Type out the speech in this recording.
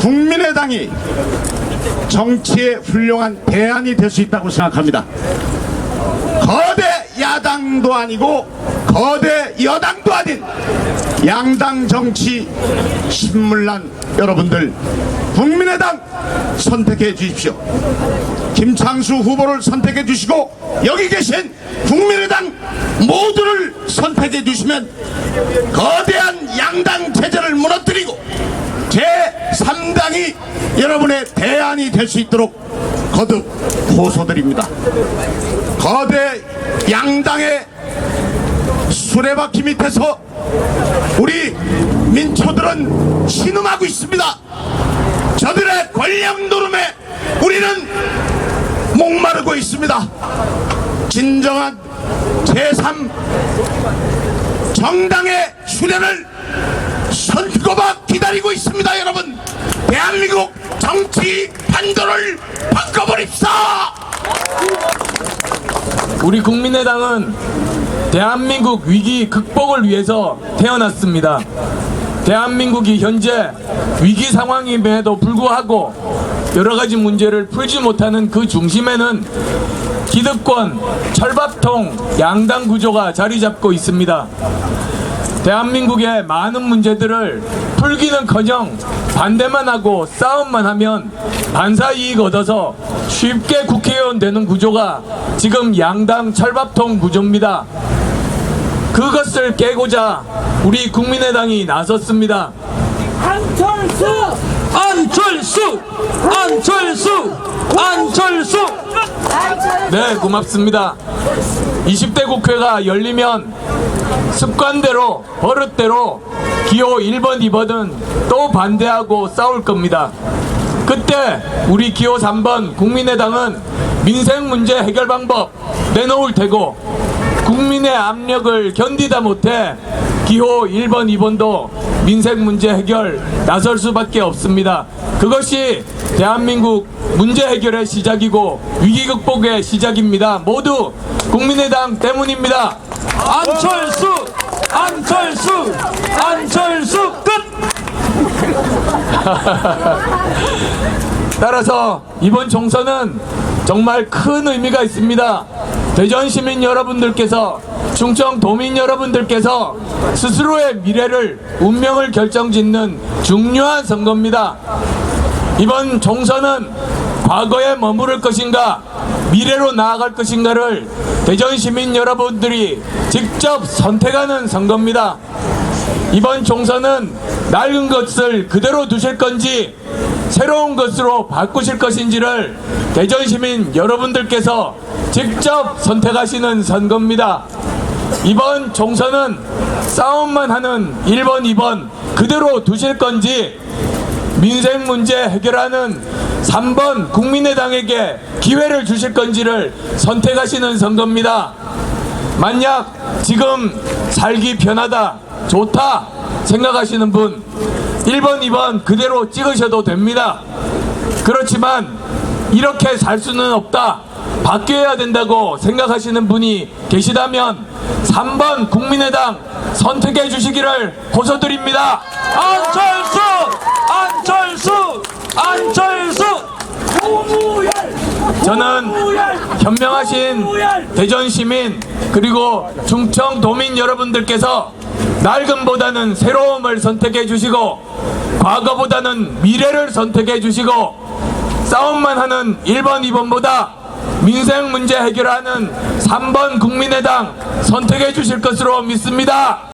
국민의당이 정치의 훌륭한 대안이 될 수 있다고 생각합니다. 거대 야당도 아니고 거대 여당도 아닌 양당 정치 신물난 여러분들 국민의당 선택해 주십시오. 김창수 후보를 선택해 주시고 여기 계신 국민의당 모두를 선택해 주시면 거대한 양당 체제를 무너뜨리고 제3당이 여러분의 대안이 될 수 있도록 거듭 호소드립니다. 거대 양당의 수레바퀴 밑에서 우리 민초들은 신음하고 있습니다. 저들의 권력 노름에 우리는 목마르고 있습니다. 진정한 제3 정당의 수련을 손꼽아 기다리고 있습니다, 여러분. 대한민국 정치 판도를 바꿔버립시다. 우리 국민의당은 대한민국 위기 극복을 위해서 태어났습니다. 대한민국이 현재 위기 상황임에도 불구하고 여러 가지 문제를 풀지 못하는 그 중심에는 기득권, 철밥통, 양당 구조가 자리 잡고 있습니다. 대한민국의 많은 문제들을 풀기는커녕 반대만 하고 싸움만 하면 반사 이익 얻어서 쉽게 국회의원 되는 구조가 지금 양당 철밥통 구조입니다. 그것을 깨고자 우리 국민의당이 나섰습니다. 안철수! 안철수! 안철수! 안철수! 네, 고맙습니다. 20대 국회가 열리면 습관대로 버릇대로 기호 1번, 2번은 또 반대하고 싸울 겁니다. 그때 우리 기호 3번 국민의당은 민생 문제 해결 방법 내놓을 테고 국민의 압력을 견디다 못해 기호 1번, 2번도 민생 문제 해결 나설 수밖에 없습니다. 그것이 대한민국 문제 해결의 시작이고 위기 극복의 시작입니다. 모두 국민의당 때문입니다. 안철수! 안철수! 안철수! 끝! 따라서 이번 총선은 정말 큰 의미가 있습니다. 대전 시민 여러분들께서 충청 도민 여러분들께서 스스로의 미래를 운명을 결정짓는 중요한 선거입니다. 이번 총선은 과거에 머무를 것인가 미래로 나아갈 것인가를 대전 시민 여러분들이 직접 선택하는 선거입니다. 이번 총선은 낡은 것을 그대로 두실 건지 새로운 것으로 바꾸실 것인지를 대전 시민 여러분들께서 직접 선택하시는 선거입니다. 이번 총선은 싸움만 하는 1번, 2번 그대로 두실 건지 민생 문제 해결하는 3번 국민의당에게 기회를 주실 건지를 선택하시는 선거입니다. 만약 지금 살기 편하다, 좋다 생각하시는 분 1번, 2번 그대로 찍으셔도 됩니다. 그렇지만 이렇게 살 수는 없다. 바뀌어야 된다고 생각하시는 분이 계시다면 3번 국민의당 선택해 주시기를 호소드립니다. 안철수! 안철수! 안철수! 저는 현명하신 대전 시민 그리고 충청 도민 여러분들께서 낡음보다는 새로움을 선택해 주시고 과거보다는 미래를 선택해 주시고 싸움만 하는 1번 2번보다 민생 문제 해결하는 3번 국민의당 선택해 주실 것으로 믿습니다.